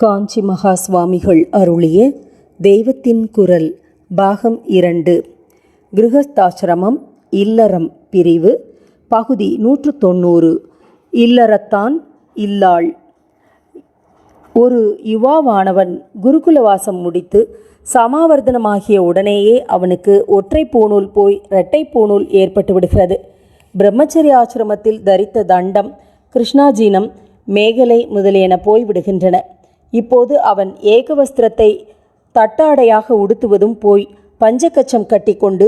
காஞ்சி மகா சுவாமிகள் அருளிய தெய்வத்தின் குரல் பாகம் இரண்டு. கிருகஸ்தாசிரமம் இல்லறம் பிரிவு பகுதி நூற்று தொண்ணூறு இல்லறத்தான் இல்லாள். ஒரு யுவாவானவன் குருகுலவாசம் முடித்து சமாவர்த்தனமாகிய உடனேயே அவனுக்கு ஒற்றை பூணூல் போய் இரட்டை பூணூல் ஏற்பட்டு விடுகிறது. பிரம்மச்சரிய ஆசிரமத்தில் தரித்த தண்டம் கிருஷ்ணாஜீனம் மேகலை முதலியன போய்விடுகின்றன இப்போது அவன் ஏகவஸ்திரத்தை தட்டாடையாக உடுத்துவதும் போய் பஞ்சகச்சம் கட்டிக்கொண்டு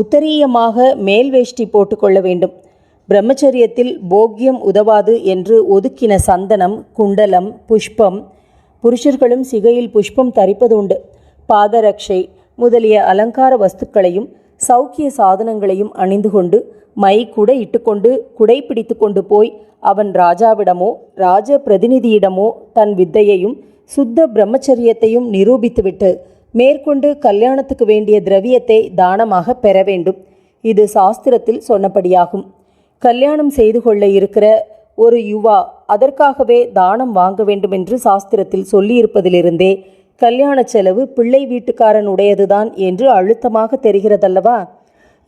உத்தரீயமாக மேல் வேஷ்டி போட்டுக்கொள்ள வேண்டும். பிரம்மச்சரியத்தில் போக்கியம் உதவாது என்று ஒதுக்கின சந்தனம் குண்டலம் புஷ்பம் புருஷர்களும் சிகையில் புஷ்பம் தரிப்பதுண்டு. பாதரக்ஷை முதலிய அலங்கார வஸ்துக்களையும் சௌக்கிய சாதனங்களையும் அணிந்து கொண்டு மை கூட இட்டுக்கொண்டு குடை பிடித்து கொண்டு போய் அவன் ராஜாவிடமோ ராஜ பிரதிநிதியிடமோ தன் வித்தையையும் சுத்த பிரம்மச்சரியத்தையும் நிரூபித்துவிட்டு மேற்கொண்டு கல்யாணத்துக்கு வேண்டிய திரவியத்தை தானமாக பெற வேண்டும். இது சாஸ்திரத்தில் சொன்னபடியாகும். கல்யாணம் செய்து கொள்ள இருக்கிற ஒரு யுவா அதற்காகவே தானம் வாங்க வேண்டும் என்று சாஸ்திரத்தில் சொல்லியிருப்பதிலிருந்தே கல்யாண செலவு பிள்ளை வீட்டுக்காரனுடையதுதான் என்று அழுத்தமாக தெரிகிறதல்லவா?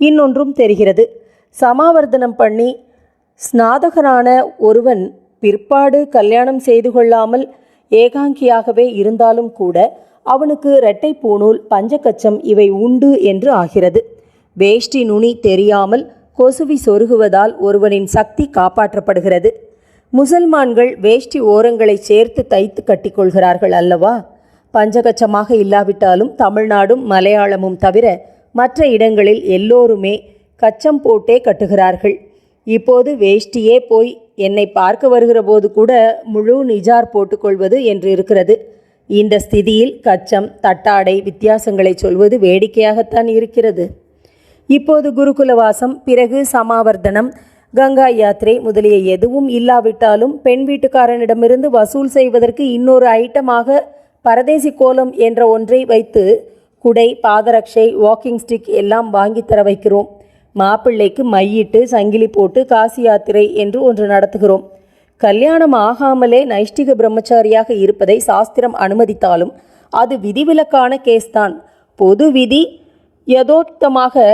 இன்னொன்றும் தெரிகிறது. சமாவர்த்தனம் பண்ணி ஸ்நாதகனான ஒருவன் பிற்பாடு கல்யாணம் செய்து கொள்ளாமல் ஏகாங்கியாகவே இருந்தாலும் கூட அவனுக்கு இரட்டை பூணூல் பஞ்சகச்சம் இவை உண்டு என்று ஆகிறது. வேஷ்டி நுனி தெரியாமல் கொசுவி சொருகுவதால் ஒருவனின் சக்தி காப்பாற்றப்படுகிறது. முசல்மான்கள் வேஷ்டி ஓரங்களை சேர்த்து தைத்து கட்டிக்கொள்கிறார்கள் அல்லவா? பஞ்சகச்சமாக இல்லாவிட்டாலும் தமிழ்நாடும் மலையாளமும் தவிர மற்ற இடங்களில் எல்லோருமே கச்சம் போட்டே கட்டுகிறார்கள். இப்போது வேஷ்டியே போய் என்னை பார்க்க வருகிற போது கூட முழு நிஜார் போட்டுக்கொள்வது என்று இருக்கிறது. இந்த ஸ்திதியில் கச்சம் தட்டாடை வித்தியாசங்களை சொல்வது வேடிக்கையாகத்தான் இருக்கிறது. இப்போது குருகுலவாசம் பிறகு சமாவர்த்தனம் கங்கா யாத்திரை முதலிய எதுவும் இல்லாவிட்டாலும் பெண் வீட்டுக்காரனிடமிருந்து வசூல் செய்வதற்கு இன்னொரு ஐட்டமாக பரதேசி கோலம் என்ற ஒன்றை வைத்து குடை பாதரக்ஷை வாக்கிங் ஸ்டிக் எல்லாம் வாங்கித்தர தர வைக்கிறோம். மாப்பிள்ளைக்கு மையிட்டு சங்கிலி போட்டு காசி யாத்திரை என்று ஒன்று நடத்துகிறோம். கல்யாணம் ஆகாமலே நைஷ்டிக பிரம்மச்சாரியாக இருப்பதை சாஸ்திரம் அனுமதித்தாலும் அது விதிவிலக்கான கேஸ் தான் பொது விதி யதோக்தமாக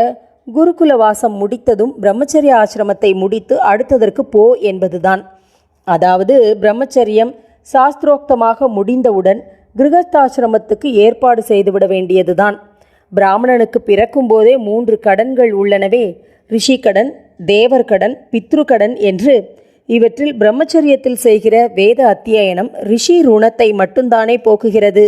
குருகுல வாசம் முடித்ததும் பிரம்மச்சரிய ஆசிரமத்தை முடித்து அடுத்ததற்கு போ என்பதுதான். அதாவது பிரம்மச்சரியம் சாஸ்திரோக்தமாக முடிந்தவுடன் கிரகஸ்தாசிரமத்துக்கு ஏற்பாடு செய்துவிட வேண்டியதுதான். பிராமணனுக்கு பிறக்கும் போதே மூன்று கடன்கள் உள்ளனவே. ரிஷி கடன் தேவர் கடன் பித்ரு கடன் என்று இவற்றில் பிரம்மச்சரியத்தில் செய்கிற வேத அத்தியனம் ரிஷி ருணத்தை மட்டும்தானே போக்குகிறது.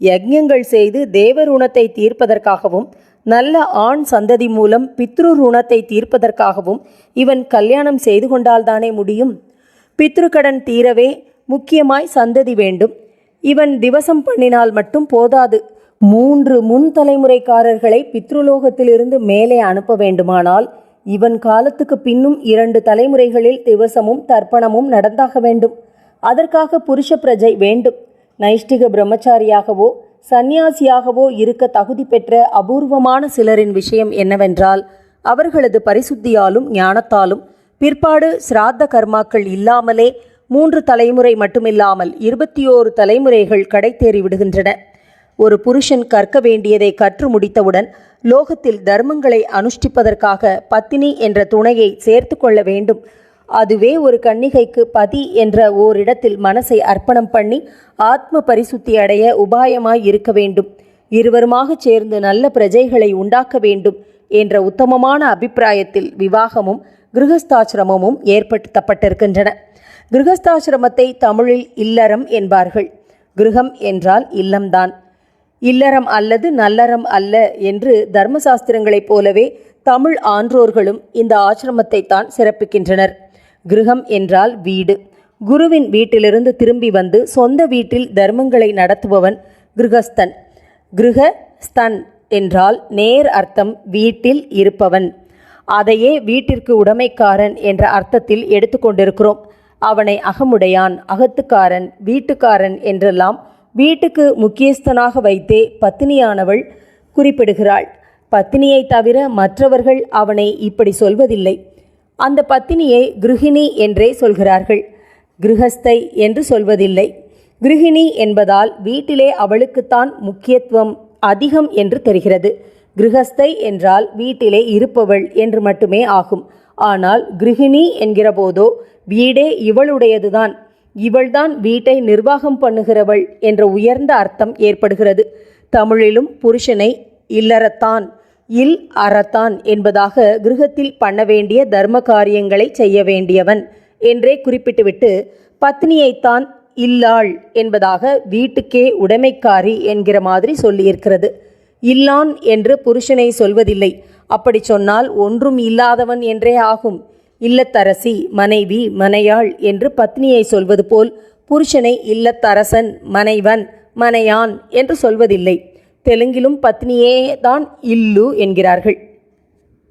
யஜ்யங்கள் செய்து தேவ ருணத்தை தீர்ப்பதற்காகவும் நல்ல ஆண் சந்ததி மூலம் பித்ரு ருணத்தை தீர்ப்பதற்காகவும் இவன் கல்யாணம் செய்து கொண்டால்தானே முடியும்? பித்ருக்கடன் தீரவே முக்கியமாய் சந்ததி வேண்டும். இவன் திவசம் பண்ணினால் மட்டும் போதாது. மூன்று முன் தலைமுறைக்காரர்களை பித்ருலோகத்திலிருந்து மேலே அனுப்ப வேண்டுமானால் இவன் காலத்துக்கு பின்னும் இரண்டு தலைமுறைகளில் திவசமும் தர்ப்பணமும் நடந்தாக வேண்டும். அதற்காக புருஷ பிரஜை வேண்டும். நைஷ்டிக பிரம்மச்சாரியாகவோ சந்நியாசியாகவோ இருக்க தகுதி பெற்ற அபூர்வமான சிலரின் விஷயம் என்னவென்றால் அவர்களது பரிசுத்தியாலும் ஞானத்தாலும் பிற்பாடு சிராத்த கர்மாக்கள் இல்லாமலே மூன்று தலைமுறை மட்டுமில்லாமல் இருபத்தி ஓரு தலைமுறைகள் கடைத்தேறி விடுகின்றன. ஒரு புருஷன் கற்க வேண்டியதை கற்று முடித்தவுடன் லோகத்தில் தர்மங்களை அனுஷ்டிப்பதற்காக பத்தினி என்ற துணையை சேர்த்து கொள்ள வேண்டும். அதுவே ஒரு கன்னிகைக்கு பதி என்ற ஓரிடத்தில் மனசை அர்ப்பணம் பண்ணி ஆத்ம பரிசுத்தி அடைய உபாயமாய் இருக்க வேண்டும். இருவருமாக சேர்ந்து நல்ல பிரஜைகளை உண்டாக்க வேண்டும் என்ற உத்தமமான அபிப்பிராயத்தில் விவாகமும் கிருகஸ்தாசிரமமும் ஏற்படுத்தப்பட்டிருக்கின்றன. கிருகஸ்தாசிரமத்தை தமிழில் இல்லறம் என்பார்கள். கிருகம் என்றால் இல்லம்தான். இல்லறம் அல்லது நல்லறம் அல்ல என்று தர்மசாஸ்திரங்களைப் போலவே தமிழ் ஆன்றோர்களும் இந்த ஆசிரமத்தை தான் சிறப்பிக்கின்றனர். கிருகம் என்றால் வீடு. குருவின் வீட்டிலிருந்து திரும்பி வந்து சொந்த வீட்டில் தர்மங்களை நடத்துபவன் கிருகஸ்தன். கிருகஸ்தன் என்றால் நேர் அர்த்தம் வீட்டில் இருப்பவன். அதையே வீட்டிற்கு உடைமைக்காரன் என்ற அர்த்தத்தில் எடுத்துக்கொண்டிருக்கிறோம் அவனை அகமுடையான் அகத்துக்காரன் வீட்டுக்காரன் என்றெல்லாம் வீட்டுக்கு முக்கியஸ்தனாக வைத்தே பத்தினியானவள் குறிப்பிடுகிறாள். பத்தினியை தவிர மற்றவர்கள் அவனை இப்படி சொல்வதில்லை. அந்த பத்தினியை கிருஹிணி என்றே சொல்கிறார்கள். கிருஹஸ்தை என்று சொல்வதில்லை. கிருஹிணி என்பதால் வீட்டிலே அவளுக்குத்தான் முக்கியத்துவம் அதிகம் என்று தெரிகிறது. கிருஹஸ்தை என்றால் வீட்டிலே இருப்பவள் என்று மட்டுமே ஆகும். ஆனால் கிருஹிணி என்கிறபோதோ வீடே இவளுடையதுதான். இவள்தான் வீட்டை நிர்வாகம் பண்ணுகிறவள் என்ற உயர்ந்த அர்த்தம் ஏற்படுகிறது. தமிழிலும் புருஷனை இல்லறத்தான் இல் அறத்தான் என்பதாக கிருகத்தில் பண்ண வேண்டிய தர்ம காரியங்களை செய்ய வேண்டியவன் என்றே குறிப்பிட்டுவிட்டு பத்னியைத்தான் இல்லாள் என்பதாக வீட்டுக்கே உடைமைக்காரி என்கிற மாதிரி சொல்லியிருக்கிறது. இல்லான் என்று புருஷனை சொல்வதில்லை. அப்படி சொன்னால் ஒன்றும் இல்லாதவன் என்றே ஆகும். இல்லத்தரசி மனைவி மனையாள் என்று பத்னியை சொல்வது போல் புருஷனை இல்லத்தரசன் மனைவன் மனையான் என்று சொல்வதில்லை. தெலுங்கிலும் பத்னியே தான் இல்லு என்கிறார்கள்.